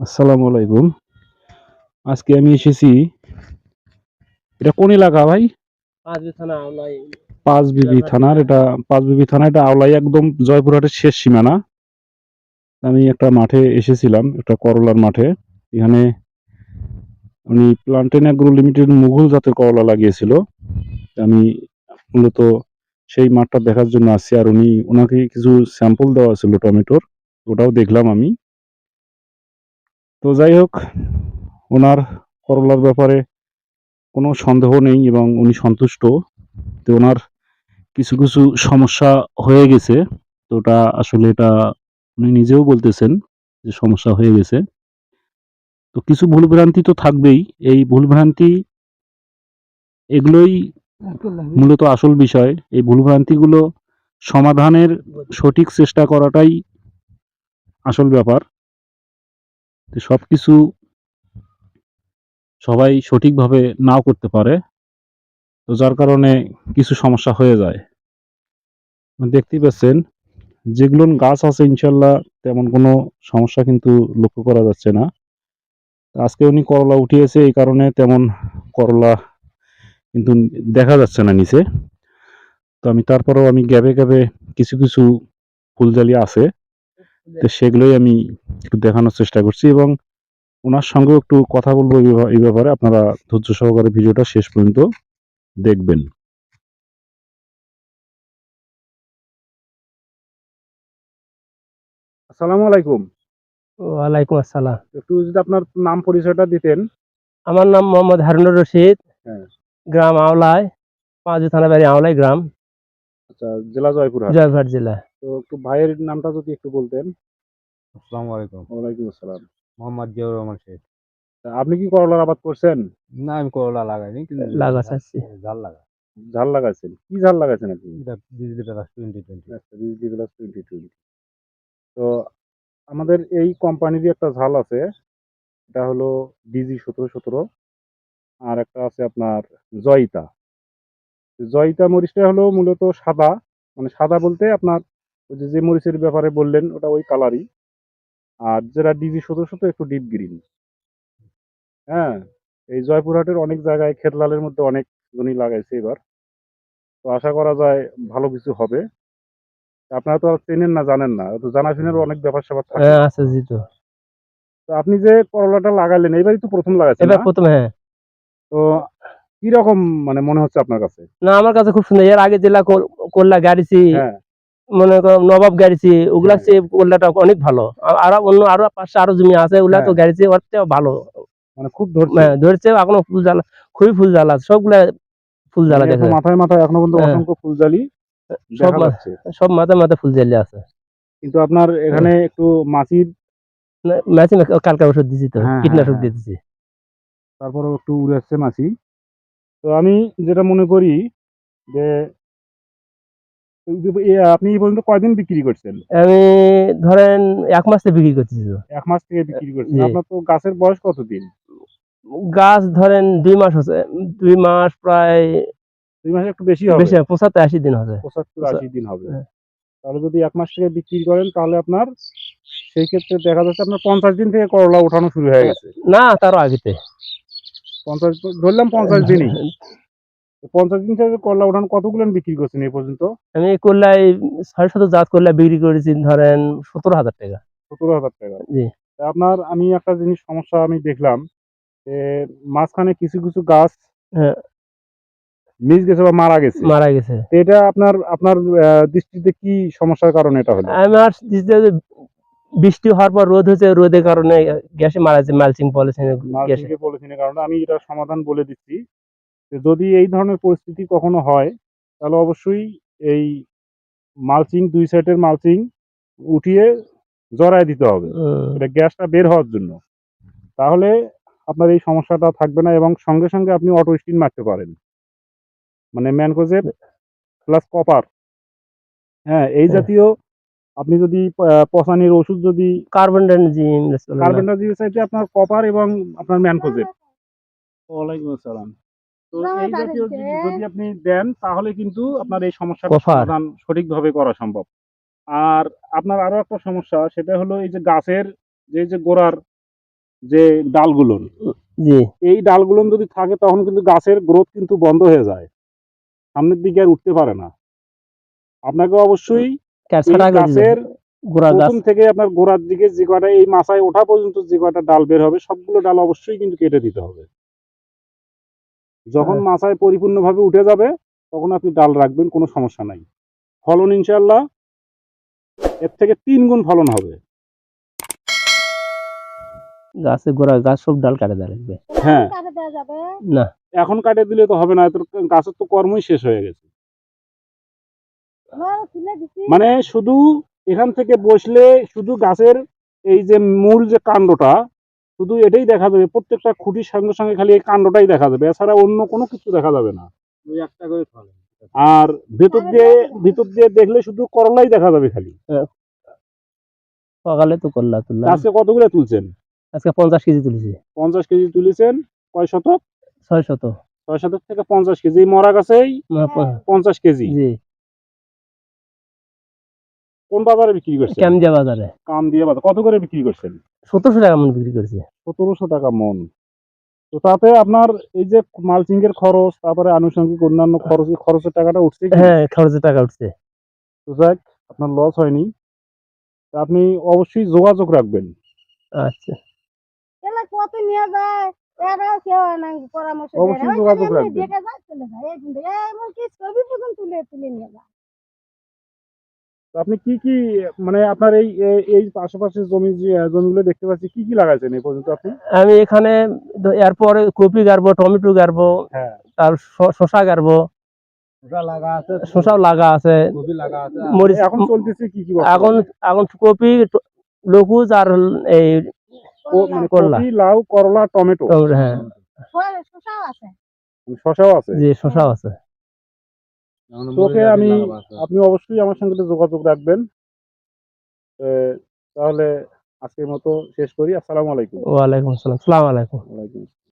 আসসালামু আলাইকুম। আজকে আমি এসেছি এটা কোন এলাকা ভাই? পাঁচ বিবি থানার এটা পাঁচ বিবি থানা এটা আওলাই একদম জয়পুরহাটের শেষ সীমানা। আমি একটা মাঠে এসেছিলাম একটা করলার মাঠে। এখানে উনি প্লান্টেন অ্যাগ্রো লিমিটেড মুঘল জাতের করলা লাগিয়েছিল। আমি মূলত সেই মাঠটা দেখার জন্য আসছি আর উনি ওনাকে কিছু স্যাম্পল দেওয়া ছিল টমেটোর ওটাও দেখলাম আমি। তো যাই হোক, ওনার করলার ব্যাপারে কোনো সন্দেহ নেই এবং উনি সন্তুষ্ট। তো ওনার কিছু কিছু সমস্যা হয়ে গেছে। তো ওটা আসলে এটা উনি নিজেও বলতেছেন যে সমস্যা হয়ে গেছে। তো কিছু ভুলভ্রান্তি তো থাকবেই। এই ভুলভ্রান্তি এগুলোই মূলত আসল বিষয়। এই ভুলভ্রান্তিগুলো সমাধানের সঠিক চেষ্টা করাটাই আসল ব্যাপার। তো সব কিছু সবাই সঠিকভাবে নাও করতে পারে, তো যার কারণে কিছু সমস্যা হয়ে যায়। দেখতেই পাচ্ছেন, যেগুলো গাছ আছে ইনশাল্লাহ তেমন কোনো সমস্যা কিন্তু লক্ষ্য করা যাচ্ছে না। আজকে উনি করলা উঠিয়েছে, এই কারণে তেমন করলা কিন্তু দেখা যাচ্ছে না নিচে। তো আমি তারপরেও আমি গ্যাবে গ্যাবে কিছু কিছু ফুলজালি আছে। তো সেগুলোই আমি একটু দেখানোর চেষ্টা করছি এবং ওনার সঙ্গেও একটু কথা বলব এই ব্যাপারে। আপনারা ধৈর্য সহকারে ভিডিওটা শেষ পর্যন্ত দেখবেন। আসসালামু আলাইকুম। ওয়ালাইকুম আসসালাম। একটু যদি আপনার নাম পরিচয়টা দিতেন। আমার নাম মোহাম্মদ হারুনুর রশিদ। হ্যাঁ। গ্রাম আওলায় থানা বাড়ি আওলাই গ্রাম। আচ্ছা জেলা জয়পুরহাট। জয়পুরহাট জেলা। তো একটু ভাইয়ের নামটা যদি একটু বলতেন। আসসালামু আলাইকুম। ওয়ালাইকুম আসসালাম। মোহাম্মদ জিয়াউর রহমান শেখ। তা আপনি কি করলার আবাদ করছেন? না আমি করলা লাগাইনি কিন্তু লাগা চাচ্ছি। জাল লাগা। ঝাল লাগাইছেন? কি ঝাল লাগাইছেন আপনি? এটা বিজলি প্লাস টোয়েন্টি টোয়েন্টি আচ্ছা বিজলি গ্লাস টোয়েন্টি টোয়েন্টি তো আমাদের এই কোম্পানিরই একটা ঝাল আছে এটা হলো ডিজি সতেরো সতেরো আর একটা আছে আপনার জয়িতা। জয়িতা মরিচটা হলো মূলত সাদা মানে সাদা বলতে আপনার ওই যে যে মরিচের ব্যাপারে বললেন ওটা ওই কালারই আর যেটা ডিজি সতেরো সতেরো একটু ডিপ গ্রিন হ্যাঁ এই জয়পুরহাটের অনেক জায়গায় খেতলালের মধ্যে অনেক জনই লাগাইছে এবার। তো আশা করা যায় ভালো কিছু হবে। আপনারা তো আর চেনেন না জানেন না। তো জানাশোনার অনেক ব্যাপার স্যাপার থাকে। হ্যাঁ আছে জি তো। তো আপনি যে করলাটা লাগালেন এবারই তো প্রথম লাগাইছেন এবার না? প্রথম হ্যাঁ। তো কি রকম মানে মনে হচ্ছে আপনার কাছে? না আমার কাছে খুব সুন্দর। এর আগে জেলা কর- করলা গাড়িছি হ্যাঁ। মনে করো নবাব গাড়িছি ওগুলা। চেয়ে করলাটা অনেক ভালো। আর- অন্য আরও পাঁচটা আরও জমি আছে ওগুলা তো হ্যাঁ। গাড়িছি ওর চেয়েও ভালো। মানে খুব ধরছে। হ্যাঁ, এখনও ফুল জ্বালা খুবই ফুল জ্বালা সবগুলা ফুল জ্বালা মানে দেখা। মাথায় মাথায় এখনও পর্যন্ত হ্যাঁ। অসংখ্য সব দেখা মা- যাচ্ছে। সব মাথায় মাথায় ফুল জ্বালিয়ে আছে। কিন্তু আপনার এখানে একটু মাছির ম্যাচিং কালকা ওষুধ দিছি তো কীটনাশক দিয়ে দিছি তারপরেও একটু উড়ে আসছে মাছি। তো আমি যেটা মনে করি যে আপনি এই পর্যন্ত কয়দিন বিক্রি করছেন? আমি ধরেন এক মাস থেকে বিক্রি করতেছি তো। এক মাস থেকে বিক্রি করছেন। আপনার তো গাছের বয়স কতদিন? গাছ ধরেন দুই মাস হচ্ছে দুই মাস প্রায় দুই মাসে একটু বেশি হবে। বেশি পঁচাত্তর আশি দিন হচ্ছে পঁচাত্তর। আশি দিন হবে। হ্যাঁ। তাহলে যদি এক মাস থেকে বিক্রি করেন তাহলে আপনার সেই ক্ষেত্রে দেখা যাচ্ছে আপনার পঞ্চাশ দিন থেকে করলা ওঠানো শুরু হয়ে গেছে। না তারও আগেতে। পঞ্চাশ ধরলাম পঞ্চাশ দিনই। পঞ্চাশ করলা ওঠানো কতগুলো বিক্রি করছেন এই পর্যন্ত? আমি করলাই ছয় শত জাত করলা বিক্রি করেছি ধরেন সতেরো হাজার টাকা। সতেরো হাজার টাকা। জি। আপনার আমি একটা জিনিস সমস্যা আমি দেখলাম যে মাঝখানে কিছু কিছু গাছ হ্যাঁ। মিস গেছে বা মারা গেছে। মারা গেছে। এটা আপনার আপনার দৃষ্টিতে কি সমস্যার কারণে এটা হলো? আমার দৃষ্টিতে বৃষ্টি হওয়ার পর রোদ হয়েছে রোদের কারণে গ্যাসে মারা যাচ্ছে মালচিং গ্যাসে। পলিথিনের কারণে। আমি এটা সমাধান বলে দিচ্ছি। যদি এই ধরনের পরিস্থিতি কখনো হয় তাহলে অবশ্যই এই মালচিং দুই সাইডের মালচিং উঠিয়ে জড়ায় দিতে হবে। এটা গ্যাসটা বের হওয়ার জন্য। তাহলে আপনার এই সমস্যাটা থাকবে না এবং সঙ্গে সঙ্গে আপনি অটো স্টিন মারতে পারেন। মানে ম্যানকোজেব প্লাস কপার। হ্যাঁ এই হ্যাঁ। জাতীয় আপনি যদি আহ, পচানির ওষুধ যদি কার্বন কার্বন ডাইঅক্সাইডে আপনার কপার এবং আপনার ম্যানকোজেব ওয়ালাইকুম আসসালাম। তো এই জাতীয় যদি আপনি দেন তাহলে কিন্তু আপনার এই সমস্যার সমাধান সঠিকভাবে করা সম্ভব। আর আপনার আরও একটা সমস্যা সেটা হলো এই যে গাছের যে যে গোড়ার যে ডালগুলো এই ডালগুলো যদি থাকে তখন কিন্তু গাছের গ্রোথ কিন্তু বন্ধ হয়ে যায়। সামনের দিকে আর উঠতে পারে না। আপনাকে অবশ্যই গাছের গোড়া প্রথম থেকে আপনার গোড়ার দিকে যে কয়টা এই মাথায় ওঠা পর্যন্ত যে কয়টা ডাল বের হবে সবগুলো ডাল অবশ্যই কিন্তু কেটে দিতে হবে। যখন হ্যাঁ। মাথায় পরিপূর্ণভাবে উঠে যাবে তখন আপনি ডাল রাখবেন কোনো সমস্যা নাই। ফলন ইনশাল্লাহ এর থেকে তিন গুণ ফলন হবে। গাছে গোড়া গাছ সব ডাল কাটে দেওয়া লাগবে। হ্যাঁ। কাটে দেওয়া যাবে? না। এখন কাটে দিলে তো হবে না তোর গাছের তো কর্মই শেষ হয়ে গেছে। দিছি। মানে শুধু এখান থেকে বসলে শুধু গাছের এই যে মূল যে কাণ্ডটা শুধু এটাই দেখা যাবে প্রত্যেকটা খুঁটির সঙ্গে সঙ্গে খালি এই কাণ্ডটাই দেখা যাবে এছাড়া অন্য কোনো কিছু দেখা যাবে না। একটা করে আর ভেতর দিয়ে ভিতর দিয়ে দেখলে শুধু করলাই দেখা যাবে খালি। সকালে তো করলা তুললাম। আজকে কতগুলো তুলছেন? আজকে পঞ্চাশ কেজি তুলেছি। পঞ্চাশ কেজি তুলেছেন কয় শতক? ছয় শত ছয় শতক থেকে পঞ্চাশ কেজি মরা গাছেই পঞ্চাশ কেজি। জি। কোন বাজারে বিক্রি করছেন? ক্যামজা বাজারে। কাম দিয়ে বাজার। কত করে বিক্রি করছেন? সতেরোশো টাকা মন বিক্রি করছে। সতেরোশো টাকা মন। তো তাতে আপনার এই যে মালচিং এর খরচ তারপরে আনুষঙ্গিক অন্যান্য খরচ খরচের টাকাটা উঠছে হ্যাঁ খরচের টাকা উঠছে। তো যাক আপনার লস হয়নি। তা আপনি অবশ্যই যোগাযোগ রাখবেন। আচ্ছা। কত নিয়ে যায়। অবশ্যই যোগাযোগ রাখবেন। আপনি কি কি মানে আপনার এই এই আশেপাশে জমি যে জমিগুলো দেখতে পাচ্ছি কি কি লাগাইছেন এই পর্যন্ত আপনি? আমি এখানে এরপরে কপি গাড়বো টমেটো গাড়বো হ্যাঁ। তার শশা গাড়বো। ওটা লাগা আছে শশাও লাগা আছে। এখন চলতেছে কি কি এখন এখন কপি লকুজ আর এই মানে করলা। লাউ করলা টমেটো। হ্যাঁ। শো- শসাও আছে। শশাও আছে? জি শশাও আছে। তোকে আমি আপনি অবশ্যই আমার সঙ্গে যোগাযোগ রাখবেন। তাহলে আজকের মতো শেষ করি। আসসালামু আলাইকুম। ওয়ালাইকুম আসসালাম। সালাম আলাইকুম। ওয়ালাইকুম